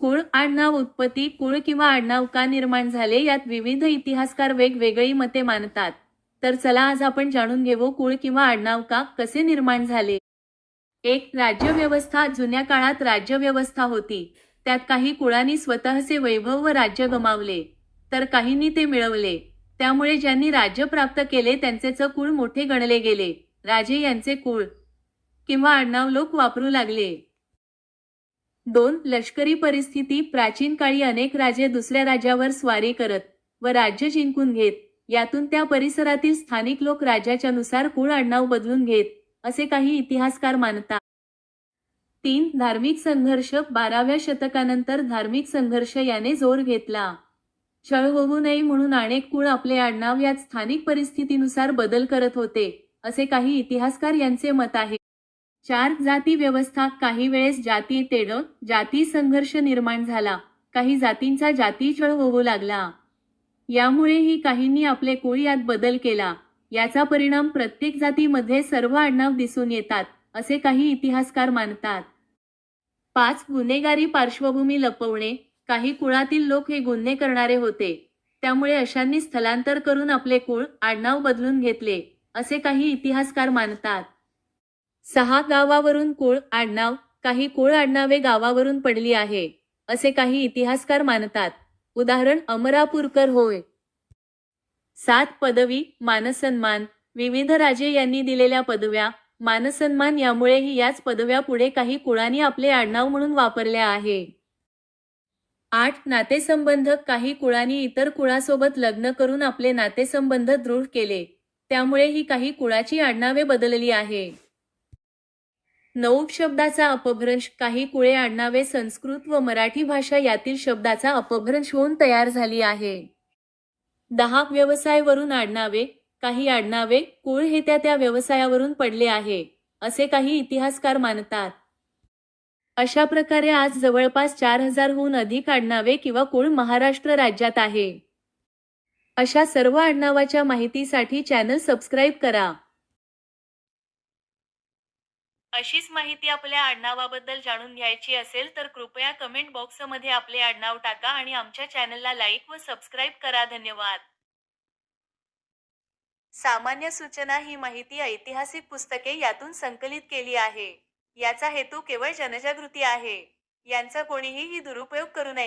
कुळ आडनाव उत्पत्ती कुळ किंवा आडनाव का निर्माण झाले यात विविध इतिहासकार वेगवेगळी मते मानतात. तर चला आज आपण जाणून घेऊ कुळ किंवा आडनाव का कसे निर्माण झाले. एक राज्यव्यवस्था. जुन्या काळात राज्यव्यवस्था होती. त्यात काही कुळांनी स्वतःचे वैभव व राज्य गमावले. तर काहींनी ते मिळवले. त्यामुळे ज्यांनी राज्य प्राप्त केले त्यांचेच कुळ मोठे गणले गेले. राजे यांचे कुळ किंवा आडनाव लोक वापरू लागले. दोन लष्करी परिस्थिती प्राचीन काळी अनेक राजे दुसऱ्या राज्यावर स्वारी करत व राज्य जिंकून घेत. यातून त्या परिसरातील स्थानिक लोक राज्याच्या नुसार कुळ आडनाव बदलून घेत असे काही इतिहासकार मानतात. तीन धार्मिक संघर्ष. बाराव्या शतकानंतर धार्मिक संघर्ष याने जोर घेतला. छळ होऊ नये म्हणून अनेक कुळ आपले आडनाव यात स्थानिक परिस्थितीनुसार बदल करत होते असे काही इतिहासकार यांचे मत आहे. चार जाती व्यवस्था काही वेळेस जाती तेढ जाती संघर्ष निर्माण झाला. काही जातींचा जाती छळ होऊ लागला. यामुळेही काहींनी आपले कुळ यात बदल केला. याचा परिणाम प्रत्येक जातीमध्ये सर्व आडनाव दिसून येतात असे काही इतिहासकार मानतात. पाच गुन्हेगारी पार्श्वभूमी लपवणे. काही कुळातील लोक हे गुन्हे करणारे होते. त्यामुळे अशांनी स्थलांतर करून आपले कुळ आडनाव बदलून घेतले असे काही इतिहासकार मानतात. सहा गावावरून कुळ आडनाव काही कुळ आडनावे गावावरून पडली आहे असे काही इतिहासकार मानतात. उदाहरण अमरापूरकर होय. सात पदवी मानसन्मान. विविध राजे यांनी दिलेल्या पदव्या मानसन्मान यामुळेही याच पदव्या पुढे काही कुळांनी आपले आडनाव म्हणून वापरल्या आहे. आठ नातेसंबंध काही कुळांनी इतर कुळासोबत लग्न करून आपले नातेसंबंध दृढ केले. त्यामुळे ही काही कुळाची आडनावे बदलली आहे. नऊ शब्दाचा अपभ्रंश काही कुळे आडनावे संस्कृत व मराठी भाषा यातील शब्दाचा अपभ्रंश होऊन तयार झाली आहे. दहा व्यवसायावरून आडनावे काही आडनावे कुळ हे त्या त्या व्यवसायावरून पडले आहे असे काही इतिहासकार मानतात. अशा प्रकारे आज जवळपास चार हजारहून अधिक आडनावे किंवा कुळ महाराष्ट्र राज्यात आहे. अशा सर्व आडनावाच्या माहितीसाठी चॅनल सबस्क्राईब करा. अशीच माहिती आपल्या आडनावाबद्दल जाणून घ्यायची असेल तर कृपया कमेंट बॉक्समध्ये आपले आडनाव टाका आणि आमच्या चॅनलला लाईक व सबस्क्राईब करा. धन्यवाद. सामान्य सूचना ही माहिती ऐतिहासिक पुस्तके यातून संकलित केली आहे. याचा हेतू केवळ जनजागृती आहे. यांचा कोणीही दुरुपयोग करू नये.